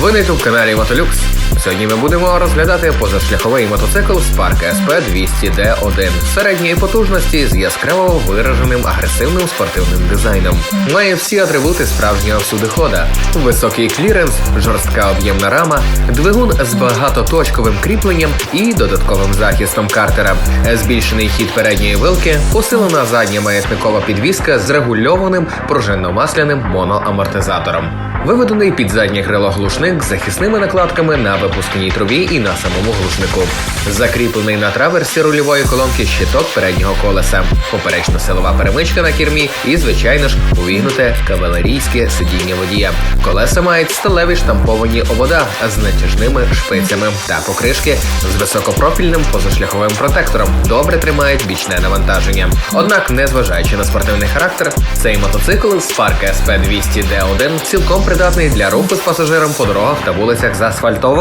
Ви на youtube каналі Мотолюкс. Сьогодні ми будемо розглядати позашляховий мотоцикл Spark SP 200D1 середньої потужності з яскраво вираженим агресивним спортивним дизайном. Має всі атрибути справжнього всюдихода: високий кліренс, жорстка об'ємна рама, двигун з багатоточковим кріпленням і додатковим захистом картера, збільшений хід передньої вилки, посилена задня маятникова підвіска з регульованим пружинно-масляним моноамортизатором. Виведений під заднє крило глушник з захисними накладками на випускній трубі і на самому глушнику. Закріплений на траверсі рульової колонки щиток переднього колеса, поперечна силова перемичка на кермі і, звичайно ж, увігнуте кавалерійське сидіння водія. Колеса мають сталеві штамповані обода з натяжними шпицями та покришки з високопрофільним позашляховим протектором. Добре тримають бічне навантаження. Однак, незважаючи на спортивний характер, цей мотоцикл Spark SP 200D1 цілком придатний для руху з пасажиром по дорогах та вулицях з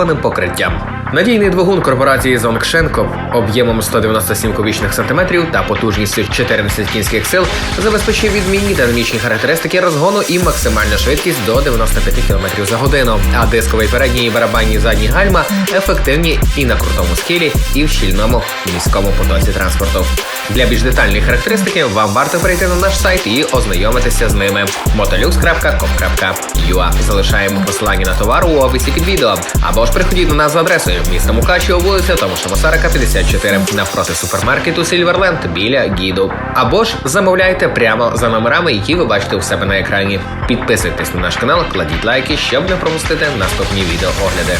асфальтованим покриттям. Надійний двигун корпорації Зонгшенко об'ємом 197 кубічних сантиметрів та потужністю 14 кінських сил забезпечує відмінні динамічні характеристики розгону і максимальна швидкість до 95 км за годину. А дисковий передній і барабанні задні гальма ефективні і на крутому схилі, і в щільному міському потоці транспорту. Для більш детальної характеристики вам варто перейти на наш сайт і ознайомитися з ними. motolux.com.ua Залишаємо посилання на товар у описі під відео. Або ж приходіть до нас за адресою центрі міста Мукачево, вулиця Томаша Масарика, 54, навпроти супермаркету Сільверленд біля гіду. Або ж замовляйте прямо за номерами, які ви бачите у себе на екрані. Підписуйтесь на наш канал, кладіть лайки, щоб не пропустити наступні відеоогляди.